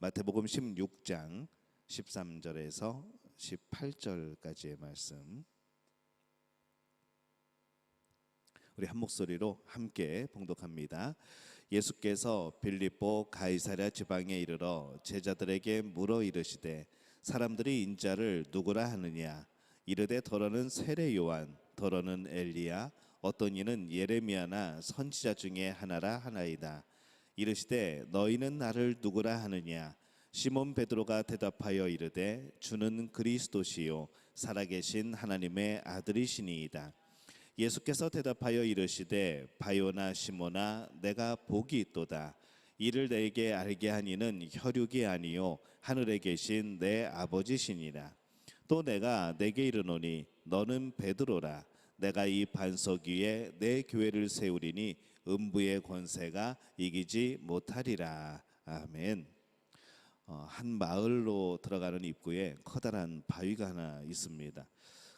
마태복음 16장 13절에서 18절까지의 말씀. 우리 한 목소리로 함께 봉독합니다. 예수께서 빌립보 가이사랴 지방에 이르러 제자들에게 물어 이르시되 사람들이 인자를 누구라 하느냐? 이르되 더러는 세례 요한 더러는 엘리야 어떤 이는 예레미야나 선지자 중에 하나라 하나이다 이르시되 너희는 나를 누구라 하느냐? 시몬 베드로가 대답하여 이르되 주는 그리스도시요 살아계신 하나님의 아들이시니이다. 예수께서 대답하여 이르시되 바요나 시모나 내가 복이 있도다. 이를 내게 알게 하니는 혈육이 아니요 하늘에 계신 내 아버지시니라. 또 내가 내게 이르노니 너는 베드로라. 내가 이 반석 위에 내 교회를 세우리니 음부의 권세가 이기지 못하리라 아멘 어, 한 마을로 들어가는 입구에 커다란 바위가 하나 있습니다.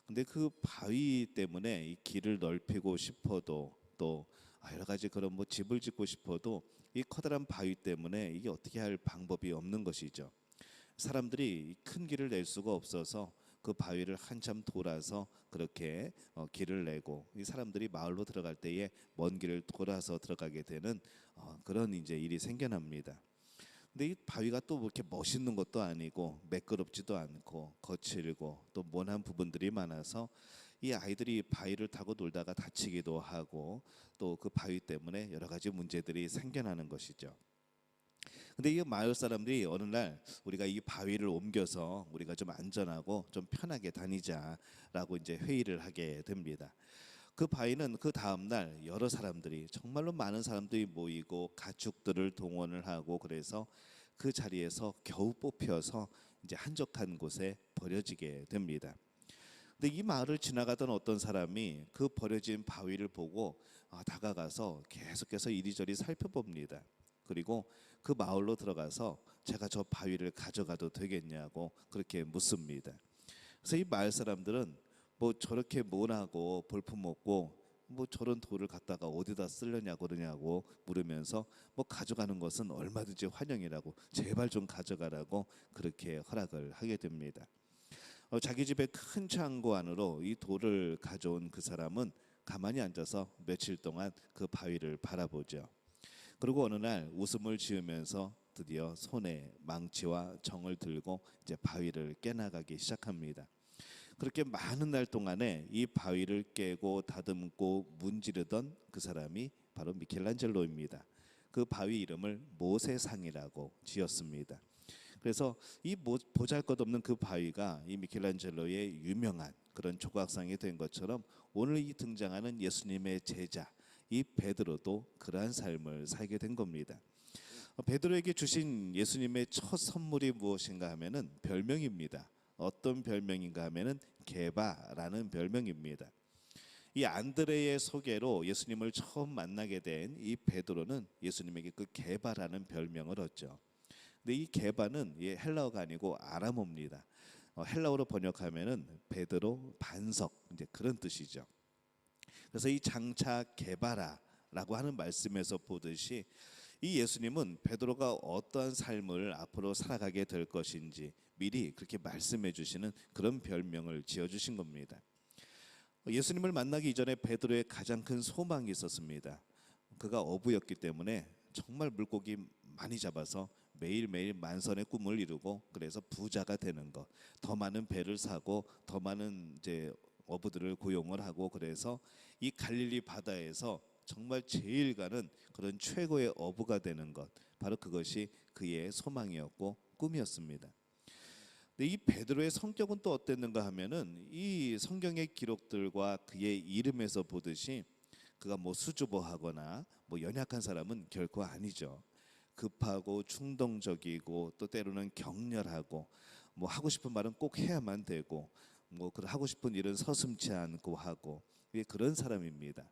근데 그 바위 때문에 이 길을 넓히고 싶어도 또 여러 가지 그런 뭐 집을 짓고 싶어도 이 커다란 바위 때문에 이게 어떻게 할 방법이 없는 것이죠. 사람들이 큰 길을 낼 수가 없어서 그 바위를 한참 돌아서 그렇게 어, 길을 내고 이 사람들이 마을로 들어갈 때에 먼 길을 돌아서 들어가게 되는 어, 그런 이제 일이 생겨납니다. 근데 이 바위가 또 그렇게 멋있는 것도 아니고 매끄럽지도 않고 거칠고 또 모난 부분들이 많아서 이 아이들이 바위를 타고 놀다가 다치기도 하고 또 그 바위 때문에 여러 가지 문제들이 생겨나는 것이죠. 근데 이 마을 사람들이 어느 날 우리가 이 바위를 옮겨서 우리가 좀 안전하고 좀 편하게 다니자라고 이제 회의를 하게 됩니다. 그 바위는 그 다음 날 여러 사람들이 정말로 많은 사람들이 모이고 가축들을 동원을 하고 그래서 그 자리에서 겨우 뽑혀서 이제 한적한 곳에 버려지게 됩니다. 근데 이 마을을 지나가던 어떤 사람이 그 버려진 바위를 보고 아, 다가가서 계속해서 이리저리 살펴봅니다. 그리고 그 마을로 들어가서 제가 저 바위를 가져가도 되겠냐고 그렇게 묻습니다. 그래서 이 마을 사람들은 뭐 저렇게 모나고 볼품 없고 뭐 저런 돌을 갖다가 어디다 쓰려냐 그러냐고 물으면서 뭐 가져가는 것은 얼마든지 환영이라고 제발 좀 가져가라고 그렇게 허락을 하게 됩니다. 어, 자기 집의 큰 창고 안으로 이 돌을 가져온 그 사람은 가만히 앉아서 며칠 동안 그 바위를 바라보죠. 그리고 어느 날 웃음을 지으면서 드디어 손에 망치와 정을 들고 이제 바위를 깨나가기 시작합니다. 그렇게 많은 날 동안에 이 바위를 깨고 다듬고 문지르던 그 사람이 바로 미켈란젤로입니다. 그 바위 이름을 모세상이라고 지었습니다. 그래서 이 보잘것없는 그 바위가 이 미켈란젤로의 유명한 그런 조각상이 된 것처럼 오늘 이 등장하는 예수님의 제자 이 베드로도 그러한 삶을 살게 된 겁니다. 베드로에게 주신 예수님의 첫 선물이 무엇인가 하면은 별명입니다. 어떤 별명인가 하면은 개바라는 별명입니다. 이 안드레의 소개로 예수님을 처음 만나게 된 이 베드로는 예수님에게 그 개바라는 별명을 얻죠. 근데 이 개바는 헬라어가 아니고 아람어입니다. 어, 헬라어로 번역하면은 베드로 반석 이제 그런 뜻이죠. 그래서 이 장차 개바라라고 하는 말씀에서 보듯이 이 예수님은 베드로가 어떠한 삶을 앞으로 살아가게 될 것인지 미리 그렇게 말씀해 주시는 그런 별명을 지어 주신 겁니다. 예수님을 만나기 이전에 베드로의 가장 큰 소망이 있었습니다. 그가 어부였기 때문에 정말 물고기 많이 잡아서 매일매일 만선의 꿈을 이루고 그래서 부자가 되는 것. 더 많은 배를 사고 더 많은 이제 어부들을 고용을 하고 그래서 이 갈릴리 바다에서 정말 제일 가는 그런 최고의 어부가 되는 것 바로 그것이 그의 소망이었고 꿈이었습니다. 근데 이 베드로의 성격은 또 어땠는가 하면은 이 성경의 기록들과 그의 이름에서 보듯이 그가 뭐 수줍어하거나 뭐 연약한 사람은 결코 아니죠. 급하고 충동적이고 또 때로는 격렬하고 뭐 하고 싶은 말은 꼭 해야만 되고 뭐 하고 싶은 일은 서슴치 않고 하고 그런 사람입니다.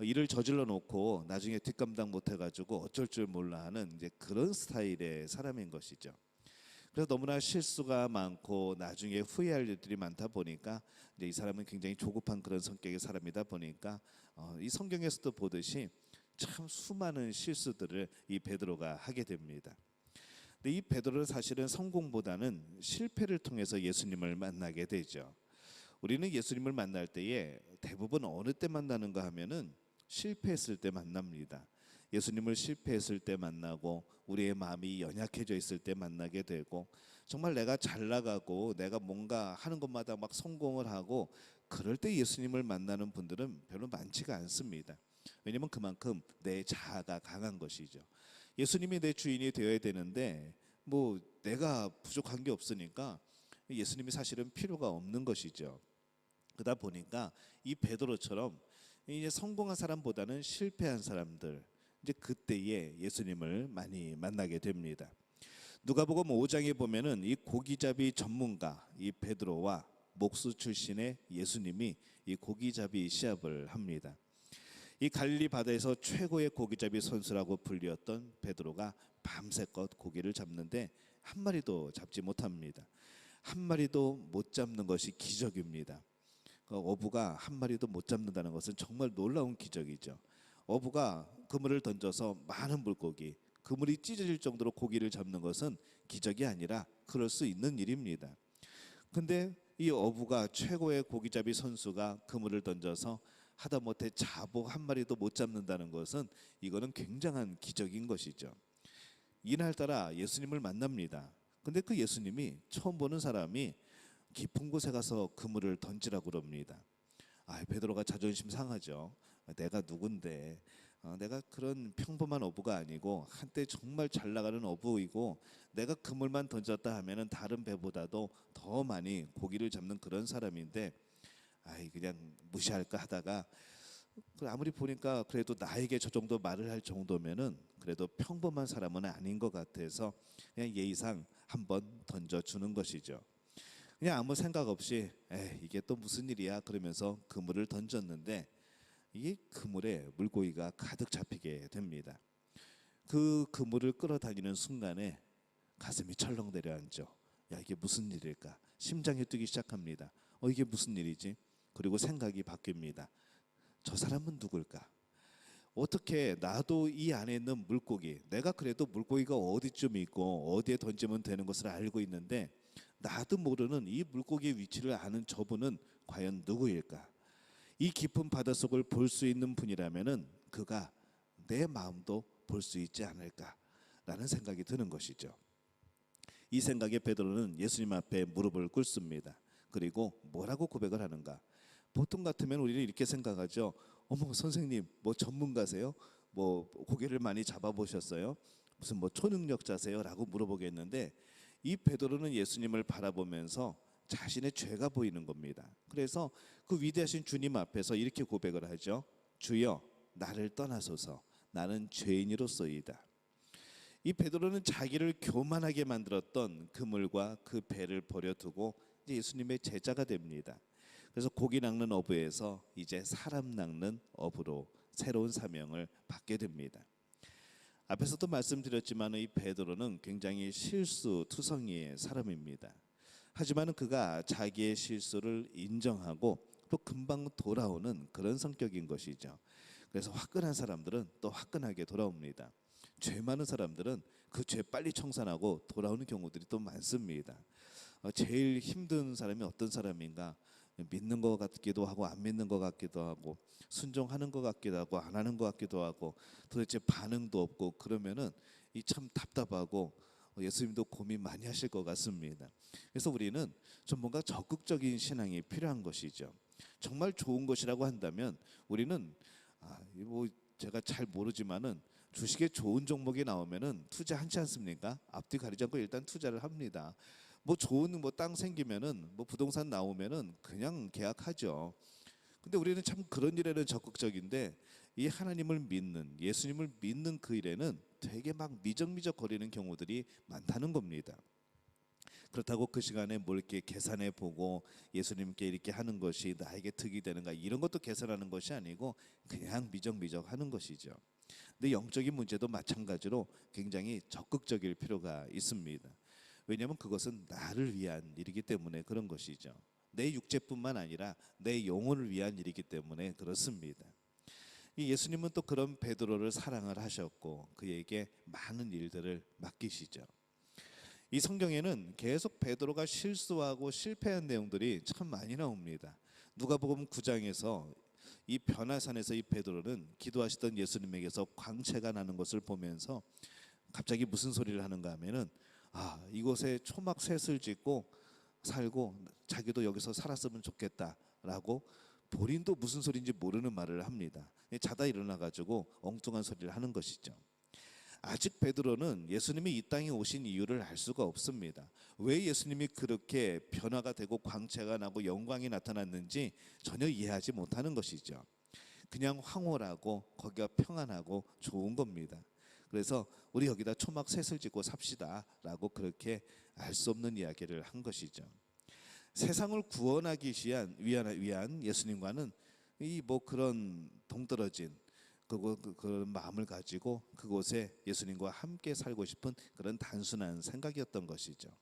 일을 저질러 놓고 나중에 뒷감당 못 해가지고 어쩔 줄 몰라 하는 이제 그런 스타일의 사람인 것이죠. 그래서 너무나 실수가 많고 나중에 후회할 일들이 많다 보니까 이제 이 사람은 굉장히 조급한 그런 성격의 사람이다 보니까 어, 이 성경에서도 보듯이 참 수많은 실수들을 이 베드로가 하게 됩니다. 근데 이 베드로는 사실은 성공보다는 실패를 통해서 예수님을 만나게 되죠. 우리는 예수님을 만날 때에 대부분 어느 때 만나는가 하면은 실패했을 때 만납니다. 예수님을 실패했을 때 만나고 우리의 마음이 연약해져 있을 때 만나게 되고 정말 내가 잘 나가고 내가 뭔가 하는 것마다 막 성공을 하고 그럴 때 예수님을 만나는 분들은 별로 많지가 않습니다. 왜냐면 그만큼 내 자아가 강한 것이죠. 예수님이 내 주인이 되어야 되는데 뭐 내가 부족한 게 없으니까 예수님이 사실은 필요가 없는 것이죠. 그러다 보니까 이 베드로처럼 이제 성공한 사람보다는 실패한 사람들 이제 그때에 예수님을 많이 만나게 됩니다. 누가복음 5장에 보면은 이 고기잡이 전문가 이 베드로와 목수 출신의 예수님이 이 고기잡이 시합을 합니다. 이 갈릴리 바다에서 최고의 고기잡이 선수라고 불리었던 베드로가 밤새껏 고기를 잡는데 한 마리도 잡지 못합니다. 한 마리도 못 잡는 것이 기적입니다. 그 어부가 한 마리도 못 잡는다는 것은 정말 놀라운 기적이죠. 어부가 그물을 던져서 많은 물고기, 그물이 찢어질 정도로 고기를 잡는 것은 기적이 아니라 그럴 수 있는 일입니다. 근데 이 어부가 최고의 고기잡이 선수가 그물을 던져서 하다못해 자복 한 마리도 못 잡는다는 것은 이거는 굉장한 기적인 것이죠. 이날따라 예수님을 만납니다. 근데 그 예수님이 처음 보는 사람이 깊은 곳에 가서 그물을 던지라고 그럽니다. 아, 베드로가 자존심 상하죠. 내가 누군데 어, 내가 그런 평범한 어부가 아니고 한때 정말 잘 나가는 어부이고 내가 그물만 던졌다 하면은 다른 배보다도 더 많이 고기를 잡는 그런 사람인데 아이 그냥 무시할까 하다가 그 아무리 보니까 그래도 나에게 저 정도 말을 할 정도면은 그래도 평범한 사람은 아닌 것 같아서 그냥 예의상 한번 던져 주는 것이죠. 그냥 아무 생각 없이 에 이게 또 무슨 일이야 그러면서 그물을 던졌는데 이게 그물에 물고기가 가득 잡히게 됩니다. 그 그물을 끌어다니는 순간에 가슴이 철렁 내려앉죠. 야 이게 무슨 일일까? 심장이 뛰기 시작합니다. 어 이게 무슨 일이지? 그리고 생각이 바뀝니다. 저 사람은 누굴까? 어떻게 나도 이 안에 있는 물고기, 내가 그래도 물고기가 어디쯤 있고 어디에 던지면 되는 것을 알고 있는데 나도 모르는 이 물고기의 위치를 아는 저분은 과연 누구일까? 이 깊은 바닷속을 볼 수 있는 분이라면은 그가 내 마음도 볼 수 있지 않을까라는 생각이 드는 것이죠. 이 생각에 베드로는 예수님 앞에 무릎을 꿇습니다. 그리고 뭐라고 고백을 하는가? 보통 같으면 우리는 이렇게 생각하죠. 어머 선생님 뭐 전문가세요? 뭐 고개를 많이 잡아보셨어요? 무슨 뭐 초능력자세요?라고 물어보겠는데 이 베드로는 예수님을 바라보면서 자신의 죄가 보이는 겁니다. 그래서 그 위대하신 주님 앞에서 이렇게 고백을 하죠. 주여 나를 떠나소서 나는 죄인이로소이다. 이 베드로는 자기를 교만하게 만들었던 그물과 그 배를 버려두고 예수님의 제자가 됩니다. 그래서 고기 낚는 어부에서 이제 사람 낚는 어부로 새로운 사명을 받게 됩니다. 앞에서도 말씀드렸지만 이 베드로는 굉장히 실수투성이의 사람입니다. 하지만 그가 자기의 실수를 인정하고 또 금방 돌아오는 그런 성격인 것이죠. 그래서 화끈한 사람들은 또 화끈하게 돌아옵니다. 죄 많은 사람들은 그 죄 빨리 청산하고 돌아오는 경우들이 또 많습니다. 어, 제일 힘든 사람이 어떤 사람인가? 믿는 것 같기도 하고 안 믿는 것 같기도 하고 순종하는 것 같기도 하고 안 하는 것 같기도 하고 도대체 반응도 없고 그러면은 이 참 답답하고 예수님도 고민 많이 하실 것 같습니다. 그래서 우리는 좀 뭔가 적극적인 신앙이 필요한 것이죠. 정말 좋은 것이라고 한다면 우리는 아, 뭐 제가 잘 모르지만은 주식에 좋은 종목이 나오면은 투자하지 않습니까? 앞뒤 가리지 않고 일단 투자를 합니다. 뭐 좋은 뭐 땅 생기면은 뭐 부동산 나오면은 그냥 계약하죠. 근데 우리는 참 그런 일에는 적극적인데 이 하나님을 믿는 예수님을 믿는 그 일에는 되게 막 미적미적 거리는 경우들이 많다는 겁니다. 그렇다고 그 시간에 뭘 이렇게 계산해 보고 예수님께 이렇게 하는 것이 나에게 득이 되는가 이런 것도 계산하는 것이 아니고 그냥 미적미적 하는 것이죠. 근데 영적인 문제도 마찬가지로 굉장히 적극적일 필요가 있습니다. 왜냐하면 그것은 나를 위한 일이기 때문에 그런 것이죠. 내 육체뿐만 아니라 내 영혼을 위한 일이기 때문에 그렇습니다. 이 예수님은 또 그런 베드로를 사랑을 하셨고 그에게 많은 일들을 맡기시죠. 이 성경에는 계속 베드로가 실수하고 실패한 내용들이 참 많이 나옵니다. 누가복음 9장에서 이 변화산에서 이 베드로는 기도하시던 예수님에게서 광채가 나는 것을 보면서 갑자기 무슨 소리를 하는가 하면은 아 이곳에 초막 셋을 짓고 살고 자기도 여기서 살았으면 좋겠다라고 본인도 무슨 소리인지 모르는 말을 합니다. 자다 일어나 가지고 엉뚱한 소리를 하는 것이죠. 아직 베드로는 예수님이 이 땅에 오신 이유를 알 수가 없습니다. 왜 예수님이 그렇게 변화가 되고 광채가 나고 영광이 나타났는지 전혀 이해하지 못하는 것이죠. 그냥 황홀하고 거기가 평안하고 좋은 겁니다. 그래서 우리 여기다 초막 셋을 짓고 삽시다라고 그렇게 알 수 없는 이야기를 한 것이죠. 세상을 구원하기 위한 위한, 예수님과는 이 뭐 그런 동떨어진 그거 그, 그런 마음을 가지고 그곳에 예수님과 함께 살고 싶은 그런 단순한 생각이었던 것이죠.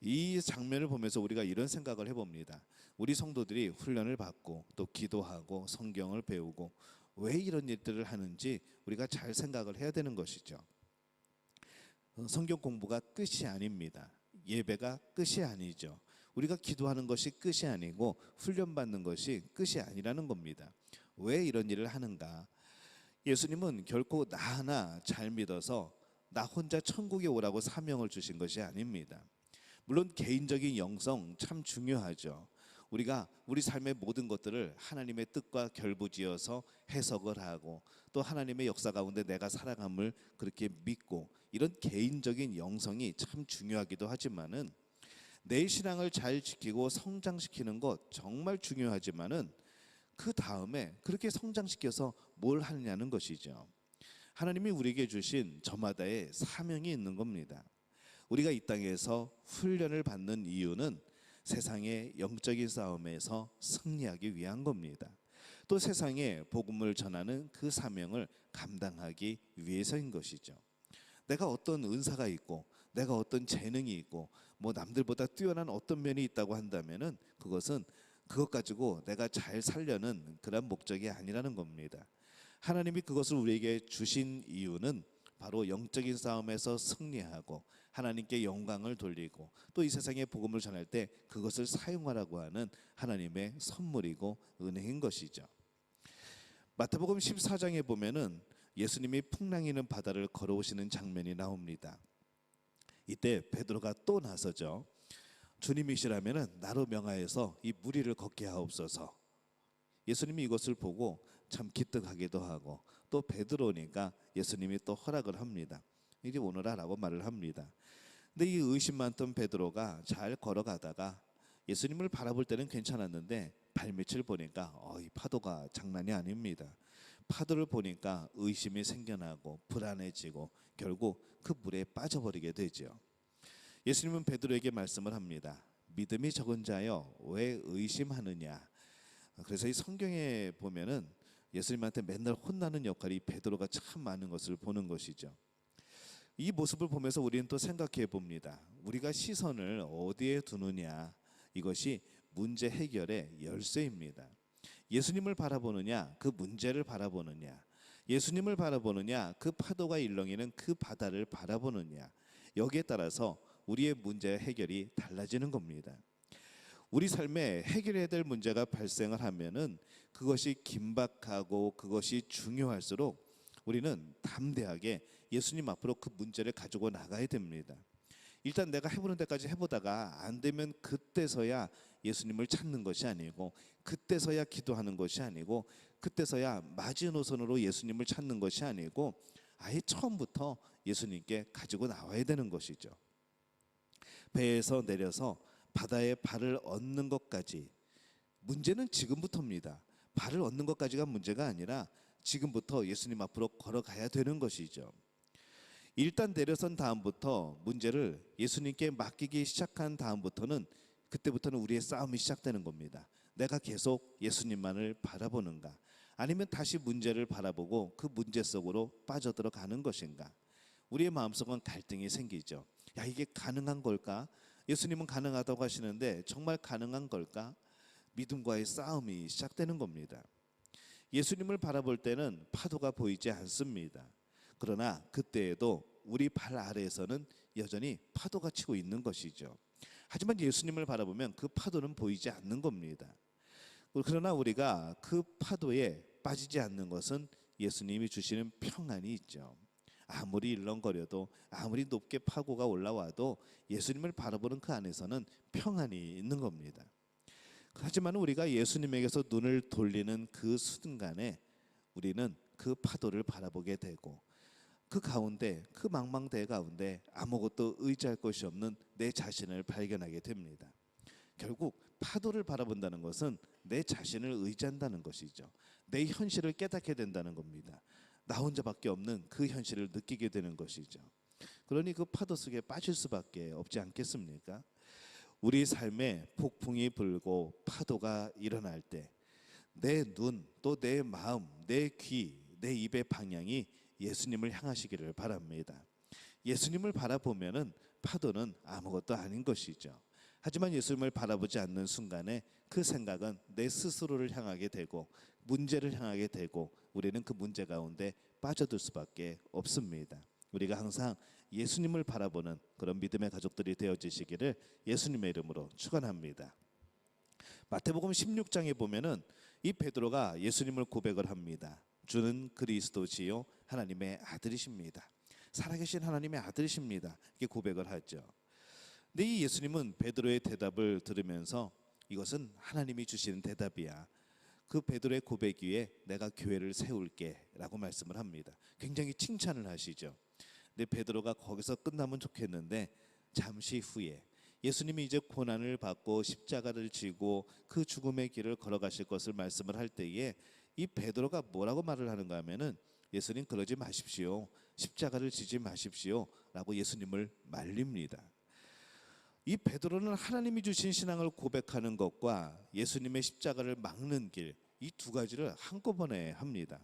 이 장면을 보면서 우리가 이런 생각을 해봅니다. 우리 성도들이 훈련을 받고 또 기도하고 성경을 배우고 왜 이런 일들을 하는지 우리가 잘 생각을 해야 되는 것이죠. 어, 성경 공부가 끝이 아닙니다. 예배가 끝이 아니죠. 우리가 기도하는 것이 끝이 아니고 훈련 받는 것이 끝이 아니라는 겁니다. 왜 이런 일을 하는가? 예수님은 결코 나 하나 잘 믿어서 나 혼자 천국에 오라고 사명을 주신 것이 아닙니다. 물론 개인적인 영성 참 중요하죠. 우리가 우리 삶의 모든 것들을 하나님의 뜻과 결부지어서 해석을 하고 또 하나님의 역사 가운데 내가 살아감을 그렇게 믿고 이런 개인적인 영성이 참 중요하기도 하지만은 내 신앙을 잘 지키고 성장시키는 것 정말 중요하지만은 그 다음에 그렇게 성장시켜서 뭘 하느냐는 것이죠. 하나님이 우리에게 주신 저마다의 사명이 있는 겁니다. 우리가 이 땅에서 훈련을 받는 이유는 세상의 영적인 싸움에서 승리하기 위한 겁니다. 또 세상에 복음을 전하는 그 사명을 감당하기 위해서인 것이죠. 내가 어떤 은사가 있고 내가 어떤 재능이 있고 뭐 남들보다 뛰어난 어떤 면이 있다고 한다면은 그것은 그것 가지고 내가 잘 살려는 그런 목적이 아니라는 겁니다. 하나님이 그것을 우리에게 주신 이유는 바로 영적인 싸움에서 승리하고 하나님께 영광을 돌리고 또 이 세상에 복음을 전할 때 그것을 사용하라고 하는 하나님의 선물이고 은혜인 것이죠. 마태복음 14장에 보면은 예수님이 풍랑이는 바다를 걸어오시는 장면이 나옵니다. 이때 베드로가 또 나서죠. 주님이시라면은 나로 명하여서 이 무리를 걷게 하옵소서. 예수님이 이것을 보고 참 기특하기도 하고 또 베드로니까 예수님이 또 허락을 합니다. 이리 오너라라고 말을 합니다. 근데 이 의심 많던 베드로가 잘 걸어가다가 예수님을 바라볼 때는 괜찮았는데 발밑을 보니까 어, 이 파도가 장난이 아닙니다. 파도를 보니까 의심이 생겨나고 불안해지고 결국 그 물에 빠져버리게 되죠. 예수님은 베드로에게 말씀을 합니다. 믿음이 적은 자여 왜 의심하느냐? 그래서 이 성경에 보면은 예수님한테 맨날 혼나는 역할이 베드로가 참 많은 것을 보는 것이죠. 이 모습을 보면서 우리는 또 생각해 봅니다. 우리가 시선을 어디에 두느냐 이것이 문제 해결의 열쇠입니다. 예수님을 바라보느냐 그 문제를 바라보느냐 예수님을 바라보느냐 그 파도가 일렁이는 그 바다를 바라보느냐 여기에 따라서 우리의 문제 해결이 달라지는 겁니다. 우리 삶에 해결해야 될 문제가 발생을 하면은 그것이 긴박하고 그것이 중요할수록 우리는 담대하게 예수님 앞으로 그 문제를 가지고 나가야 됩니다. 일단 내가 해보는 데까지 해보다가 안 되면 그때서야 예수님을 찾는 것이 아니고 그때서야 기도하는 것이 아니고 그때서야 마지노선으로 예수님을 찾는 것이 아니고 아예 처음부터 예수님께 가지고 나와야 되는 것이죠. 배에서 내려서 바다에 발을 얻는 것까지 문제는 지금부터입니다. 발을 얻는 것까지가 문제가 아니라 지금부터 예수님 앞으로 걸어가야 되는 것이죠. 일단 내려선 다음부터 문제를 예수님께 맡기기 시작한 다음부터는 그때부터는 우리의 싸움이 시작되는 겁니다. 내가 계속 예수님만을 바라보는가 아니면 다시 문제를 바라보고 그 문제 속으로 빠져들어가는 것인가 우리의 마음속은 갈등이 생기죠. 야 이게 가능한 걸까? 예수님은 가능하다고 하시는데 정말 가능한 걸까? 믿음과의 싸움이 시작되는 겁니다. 예수님을 바라볼 때는 파도가 보이지 않습니다. 그러나 그때에도 우리 발 아래에서는 여전히 파도가 치고 있는 것이죠. 하지만 예수님을 바라보면 그 파도는 보이지 않는 겁니다. 그러나 우리가 그 파도에 빠지지 않는 것은 예수님이 주시는 평안이 있죠. 아무리 일렁거려도 아무리 높게 파고가 올라와도 예수님을 바라보는 그 안에서는 평안이 있는 겁니다. 하지만 우리가 예수님에게서 눈을 돌리는 그 순간에 우리는 그 파도를 바라보게 되고 그 가운데 그 망망대 가운데 아무것도 의지할 것이 없는 내 자신을 발견하게 됩니다. 결국 파도를 바라본다는 것은 내 자신을 의지한다는 것이죠. 내 현실을 깨닫게 된다는 겁니다. 나 혼자밖에 없는 그 현실을 느끼게 되는 것이죠. 그러니 그 파도 속에 빠질 수밖에 없지 않겠습니까? 우리 삶에 폭풍이 불고 파도가 일어날 때 내 눈, 또 내 마음, 내 귀, 내 입의 방향이 예수님을 향하시기를 바랍니다. 예수님을 바라보면은 파도는 아무것도 아닌 것이죠. 하지만 예수님을 바라보지 않는 순간에 그 생각은 내 스스로를 향하게 되고 문제를 향하게 되고 우리는 그 문제 가운데 빠져들 수밖에 없습니다. 우리가 항상 예수님을 바라보는 그런 믿음의 가족들이 되어지시기를 예수님의 이름으로 축원합니다. 마태복음 16장에 보면은 이 베드로가 예수님을 고백을 합니다. 주는 그리스도지요 하나님의 아들이십니다. 살아계신 하나님의 아들이십니다. 이렇게 고백을 하죠. 근데 이 예수님은 베드로의 대답을 들으면서 이것은 하나님이 주시는 대답이야. 그 베드로의 고백 위에 내가 교회를 세울게라고 말씀을 합니다. 굉장히 칭찬을 하시죠. 근데 베드로가 거기서 끝나면 좋겠는데 잠시 후에 예수님이 이제 고난을 받고 십자가를 지고 그 죽음의 길을 걸어가실 것을 말씀을 할 때에 이 베드로가 뭐라고 말을 하는가 하면은 예수님 그러지 마십시오. 십자가를 지지 마십시오라고 예수님을 말립니다. 이 베드로는 하나님이 주신 신앙을 고백하는 것과 예수님의 십자가를 막는 길 이 두 가지를 한꺼번에 합니다.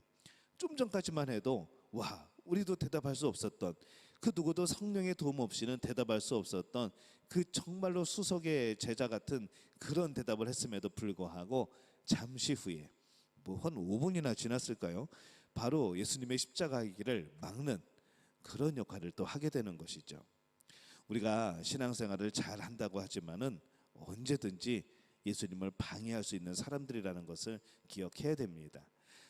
좀 전까지만 해도 와 우리도 대답할 수 없었던 그 누구도 성령의 도움 없이는 대답할 수 없었던 그 정말로 수석의 제자 같은 그런 대답을 했음에도 불구하고 잠시 후에 뭐 한 5분이나 지났을까요? 바로 예수님의 십자가의 길을 막는 그런 역할을 또 하게 되는 것이죠. 우리가 신앙생활을 잘 한다고 하지만은 언제든지 예수님을 방해할 수 있는 사람들이라는 것을 기억해야 됩니다.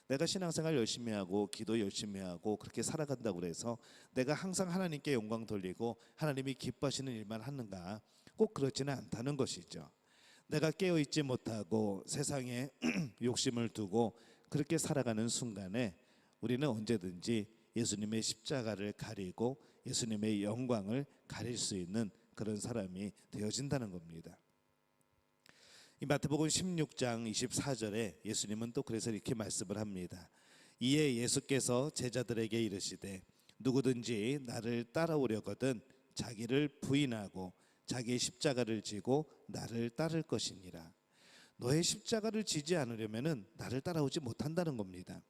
내가 신앙생활 열심히 하고 기도 열심히 하고 그렇게 살아간다고 해서 내가 항상 하나님께 영광 돌리고 하나님이 기뻐하시는 일만 하는가? 꼭 그렇지는 않다는 것이죠. 내가 깨어 있지 못하고 세상에 욕심을 두고 그렇게 살아가는 순간에 우리는 언제든지 예수님의 십자가를 가리고 예수님의 영광을 가릴 수 있는 그런 사람이 되어진다는 겁니다. 이 마태복음 16장 24절에 예수님은 또 그래서 이렇게 말씀을 합니다. 이에 예수께서 제자들에게 이르시되 누구든지 나를 따라오려거든 자기를 부인하고 자기의 십자가를 지고 나를 따를 것이니라. 너의 십자가를 지지 않으려면은 나를 따라오지 못한다는 겁니다.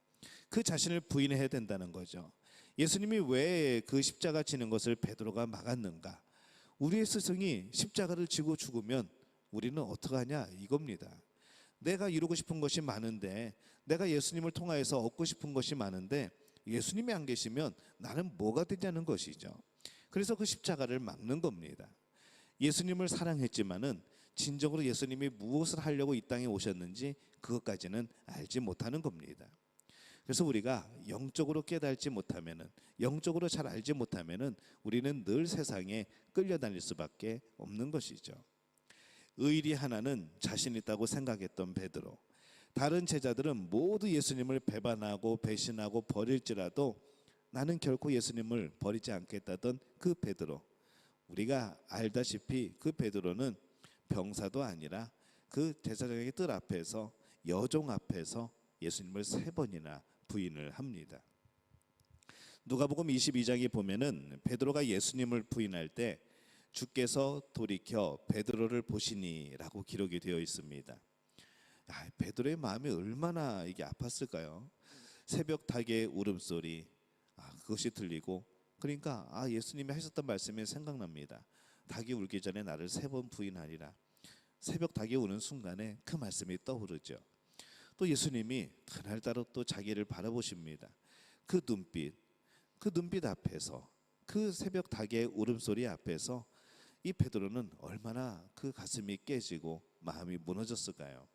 그 자신을 부인해야 된다는 거죠. 예수님이 왜 그 십자가 지는 것을 베드로가 막았는가? 우리의 스승이 십자가를 지고 죽으면 우리는 어떡하냐 이겁니다. 내가 이루고 싶은 것이 많은데 내가 예수님을 통하여서 얻고 싶은 것이 많은데 예수님이 안 계시면 나는 뭐가 되냐는 것이죠. 그래서 그 십자가를 막는 겁니다. 예수님을 사랑했지만은 진정으로 예수님이 무엇을 하려고 이 땅에 오셨는지 그것까지는 알지 못하는 겁니다. 그래서 우리가 영적으로 깨달지 못하면은 영적으로 잘 알지 못하면은 우리는 늘 세상에 끌려다닐 수밖에 없는 것이죠. 의리 하나는 자신 있다고 생각했던 베드로. 다른 제자들은 모두 예수님을 배반하고 배신하고 버릴지라도 나는 결코 예수님을 버리지 않겠다던 그 베드로. 우리가 알다시피 그 베드로는 병사도 아니라 그 제사장의 뜰 앞에서 여종 앞에서 예수님을 세 번이나 부인을 합니다. 누가복음 22장에 보면은 베드로가 예수님을 부인할 때 주께서 돌이켜 베드로를 보시니라고 기록이 되어 있습니다. 아, 베드로의 마음이 얼마나 이게 아팠을까요? 새벽 닭의 울음소리 아, 그것이 들리고 그러니까 아 예수님이 하셨던 말씀이 생각납니다. 닭이 울기 전에 나를 세 번 부인하리라. 새벽 닭이 우는 순간에 그 말씀이 떠오르죠. 또 예수님이 그날따라 또 자기를 바라보십니다. 그 눈빛, 그 눈빛 앞에서 그 새벽 닭의 울음소리 앞에서 이 베드로는 얼마나 그 가슴이 깨지고 마음이 무너졌을까요?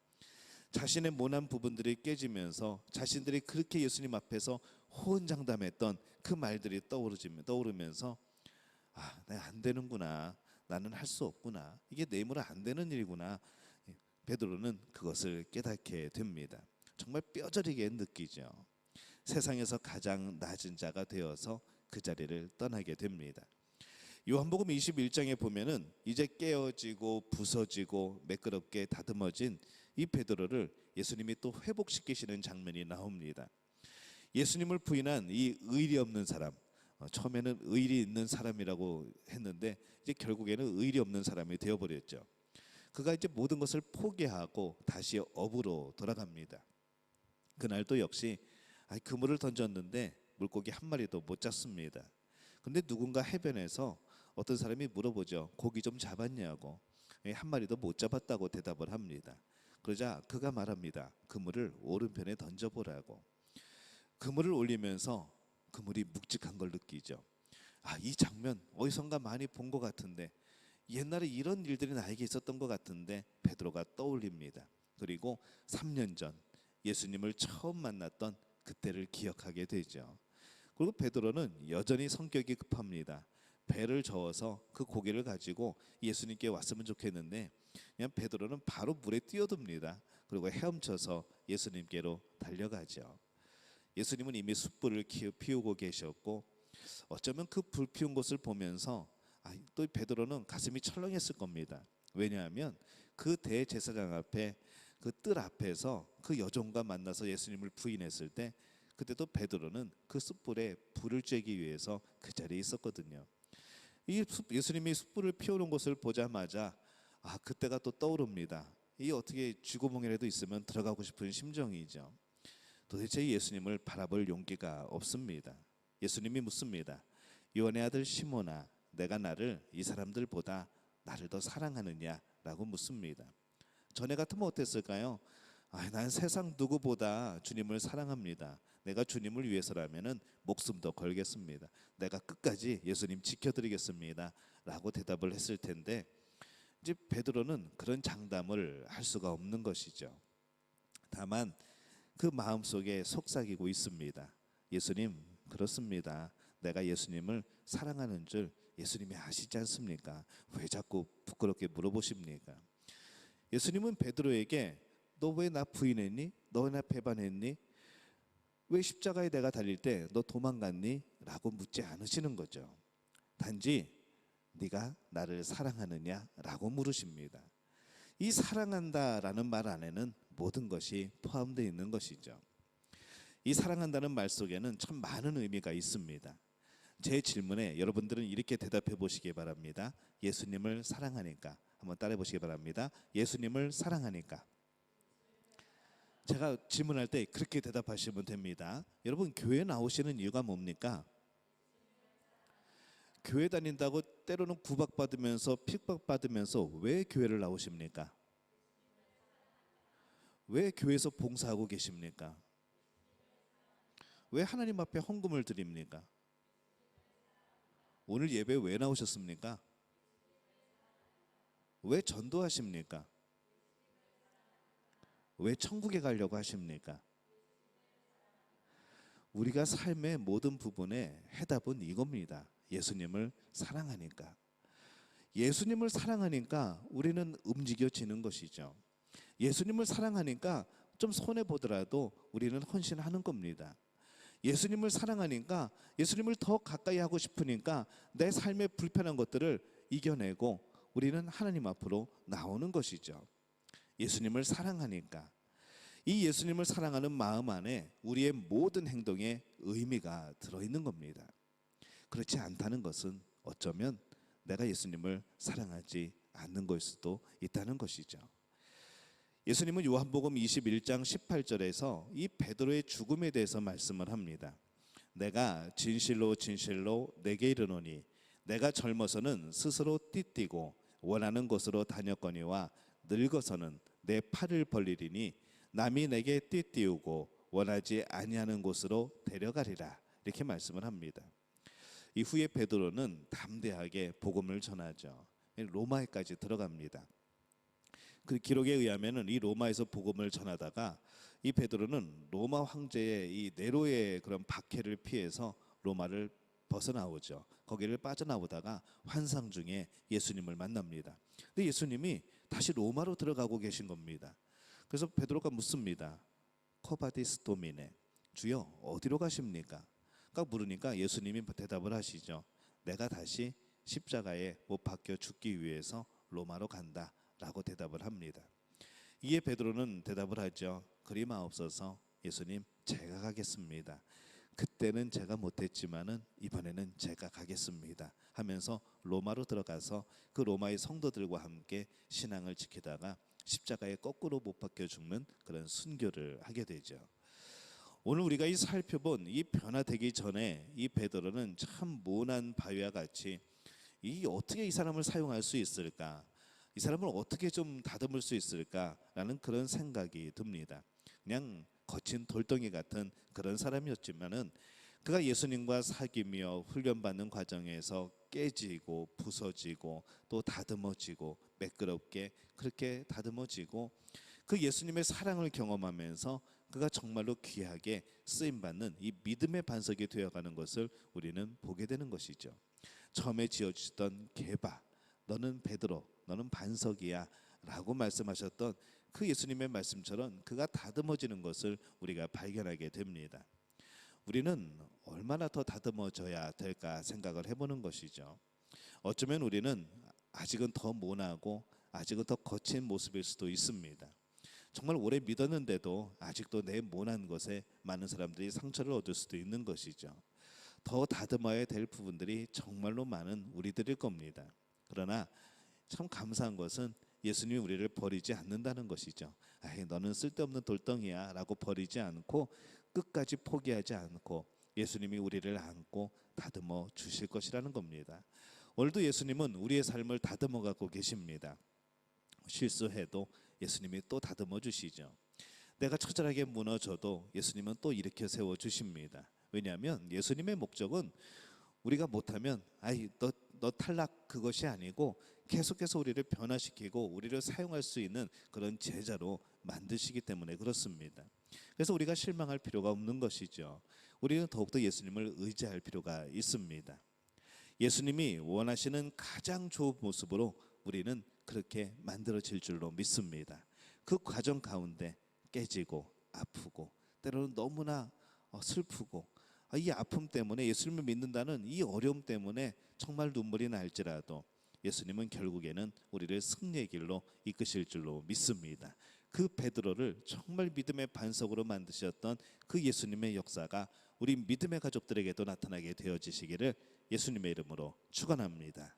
자신의 모난 부분들이 깨지면서 자신들이 그렇게 예수님 앞에서 호언장담했던 그 말들이 떠오르지면 떠오르면서 아, 내가 안 되는구나. 나는 할 수 없구나. 이게 내 힘으로 안 되는 일이구나. 베드로는 그것을 깨닫게 됩니다. 정말 뼈저리게 느끼죠. 세상에서 가장 낮은 자가 되어서 그 자리를 떠나게 됩니다. 요한복음 21장에 보면은 이제 깨어지고 부서지고 매끄럽게 다듬어진 이 베드로를 예수님이 또 회복시키시는 장면이 나옵니다. 예수님을 부인한 이 의리 없는 사람, 어, 처음에는 의리 있는 사람이라고 했는데 이제 결국에는 의리 없는 사람이 되어버렸죠. 그가 이제 모든 것을 포기하고 다시 업으로 돌아갑니다. 그날도 역시 아, 그물을 던졌는데 물고기 한 마리도 못 잡습니다. 근데 누군가 해변에서 어떤 사람이 물어보죠. 고기 좀 잡았냐고. 예, 한 마리도 못 잡았다고 대답을 합니다. 그러자 그가 말합니다. 그물을 오른편에 던져보라고. 그물을 올리면서 그물이 묵직한 걸 느끼죠. 아, 이 장면 어디선가 많이 본 것 같은데 옛날에 이런 일들이 나에게 있었던 것 같은데 베드로가 떠올립니다. 그리고 3년 전 예수님을 처음 만났던 그때를 기억하게 되죠. 그리고 베드로는 여전히 성격이 급합니다. 배를 저어서 그 고기를 가지고 예수님께 왔으면 좋겠는데 그냥 베드로는 바로 물에 뛰어듭니다. 그리고 헤엄쳐서 예수님께로 달려가죠. 예수님은 이미 숯불을 키- 피우고 계셨고 어쩌면 그 불 피운 곳을 보면서 아, 또 베드로는 가슴이 철렁했을 겁니다. 왜냐하면 그 대제사장 앞에 그 뜰 앞에서 그 여종과 만나서 예수님을 부인했을 때 그때도 베드로는 그 숯불에 불을 쬐기 위해서 그 자리에 있었거든요. 이 숯- 예수님이 숯불을 피우는 것을 보자마자 아 그때가 또 떠오릅니다. 이 어떻게 쥐구멍이라도 있으면 들어가고 싶은 심정이죠. 도대체 예수님을 바라볼 용기가 없습니다. 예수님이 묻습니다. 요한의 아들 시몬아, 내가 나를 이 사람들보다 나를 더 사랑하느냐라고 묻습니다. 전에 같으면 어땠을까요? 아, 난 세상 누구보다 주님을 사랑합니다. 내가 주님을 위해서라면은 목숨도 걸겠습니다. 내가 끝까지 예수님 지켜드리겠습니다. 라고 대답을 했을 텐데 이제 베드로는 그런 장담을 할 수가 없는 것이죠. 다만 그 마음 속에 속삭이고 있습니다. 예수님 그렇습니다. 내가 예수님을 사랑하는 줄 예수님이 아시지 않습니까? 왜 자꾸 부끄럽게 물어보십니까? 예수님은 베드로에게 너 왜 나 부인했니? 너 왜 나 배반했니? 왜 십자가에 내가 달릴 때 너 도망갔니? 라고 묻지 않으시는 거죠. 단지 네가 나를 사랑하느냐라고 물으십니다. 이 사랑한다라는 말 안에는 모든 것이 포함되어 있는 것이죠. 이 사랑한다는 말 속에는 참 많은 의미가 있습니다. 제 질문에 여러분들은 이렇게 대답해 보시기 바랍니다. 예수님을 사랑하니까 한번 따라해 보시기 바랍니다. 예수님을 사랑하니까. 제가 질문할 때 그렇게 대답하시면 됩니다. 여러분 교회 나오시는 이유가 뭡니까? 교회 다닌다고 때로는 구박받으면서 핍박받으면서 왜 교회를 나오십니까? 왜 교회에서 봉사하고 계십니까? 왜 하나님 앞에 헌금을 드립니까? 오늘 예배 왜 나오셨습니까? 왜 전도하십니까? 왜 천국에 가려고 하십니까? 우리가 삶의 모든 부분에 해답은 이겁니다. 예수님을 사랑하니까. 예수님을 사랑하니까 우리는 움직여지는 것이죠. 예수님을 사랑하니까 좀 손해 보더라도 우리는 헌신하는 겁니다. 예수님을 사랑하니까 예수님을 더 가까이 하고 싶으니까 내 삶의 불편한 것들을 이겨내고 우리는 하나님 앞으로 나오는 것이죠. 예수님을 사랑하니까 이 예수님을 사랑하는 마음 안에 우리의 모든 행동에 의미가 들어 있는 겁니다. 그렇지 않다는 것은 어쩌면 내가 예수님을 사랑하지 않는 걸 수도 있다는 것이죠. 예수님은 요한복음 21장 18절에서 이 베드로의 죽음에 대해서 말씀을 합니다. 내가 진실로 진실로 내게 이르노니 내가 젊어서는 스스로 띠띠고 원하는 곳으로 다녔거니와 늙어서는 내 팔을 벌리리니 남이 내게 띠띠우고 원하지 아니하는 곳으로 데려가리라 이렇게 말씀을 합니다. 이후에 베드로는 담대하게 복음을 전하죠. 로마에까지 들어갑니다. 그 기록에 의하면은 이 로마에서 복음을 전하다가 이 베드로는 로마 황제의 이 네로의 그런 박해를 피해서 로마를 벗어나오죠. 거기를 빠져나오다가 환상 중에 예수님을 만납니다. 근데 예수님이 다시 로마로 들어가고 계신 겁니다. 그래서 베드로가 묻습니다. 코바디스 도미네 주여 어디로 가십니까? 까 물으니까 예수님이 대답을 하시죠. 내가 다시 십자가에 못 박혀 죽기 위해서 로마로 간다라고 대답을 합니다. 이에 베드로는 대답을 하죠. 그리마옵소서 예수님 제가 가겠습니다. 그때는 제가 못했지만은 이번에는 제가 가겠습니다. 하면서 로마로 들어가서 그 로마의 성도들과 함께 신앙을 지키다가 십자가에 거꾸로 못 박혀 죽는 그런 순교를 하게 되죠. 오늘 우리가 이 살펴본 이 변화되기 전에 이 베드로는 참 모난 바위와 같이 이 어떻게 이 사람을 사용할 수 있을까? 이 사람을 어떻게 좀 다듬을 수 있을까라는 그런 생각이 듭니다. 그냥 거친 돌덩이 같은 그런 사람이었지만은 그가 예수님과 사귀며 훈련받는 과정에서 깨지고 부서지고 또 다듬어지고 매끄럽게 그렇게 다듬어지고 그 예수님의 사랑을 경험하면서 그가 정말로 귀하게 쓰임 받는 이 믿음의 반석이 되어 가는 것을 우리는 보게 되는 것이죠. 처음에 지어 주셨던 개바, 너는 베드로, 너는 반석이야라고 말씀하셨던 그 예수님의 말씀처럼 그가 다듬어지는 것을 우리가 발견하게 됩니다. 우리는 얼마나 더 다듬어져야 될까 생각을 해보는 것이죠. 어쩌면 우리는 아직은 더 모나고 아직은 더 거친 모습일 수도 있습니다. 정말 오래 믿었는데도 아직도 내 모난 것에 많은 사람들이 상처를 얻을 수도 있는 것이죠. 더 다듬어야 될 부분들이 정말로 많은 우리들일 겁니다. 그러나 참 감사한 것은 예수님이 우리를 버리지 않는다는 것이죠. 아이, 너는 쓸데없는 돌덩이야 라고 버리지 않고 끝까지 포기하지 않고 예수님이 우리를 안고 다듬어 주실 것이라는 겁니다. 오늘도 예수님은 우리의 삶을 다듬어 가고 계십니다. 실수해도 예수님이 또 다듬어 주시죠. 내가 처절하게 무너져도 예수님은 또 일으켜 세워 주십니다. 왜냐하면 예수님의 목적은 우리가 못하면 아이 너, 너 탈락 그것이 아니고 계속해서 우리를 변화시키고 우리를 사용할 수 있는 그런 제자로 만드시기 때문에 그렇습니다. 그래서 우리가 실망할 필요가 없는 것이죠. 우리는 더욱더 예수님을 의지할 필요가 있습니다. 예수님이 원하시는 가장 좋은 모습으로 우리는 그렇게 만들어질 줄로 믿습니다. 그 과정 가운데 깨지고 아프고 때로는 너무나 어, 슬프고 아, 이 아픔 때문에 예수님을 믿는다는 이 어려움 때문에 정말 눈물이 날지라도 예수님은 결국에는 우리를 승리의 길로 이끄실 줄로 믿습니다. 그 베드로를 정말 믿음의 반석으로 만드셨던 그 예수님의 역사가 우리 믿음의 가족들에게도 나타나게 되어지시기를 예수님의 이름으로 축원합니다.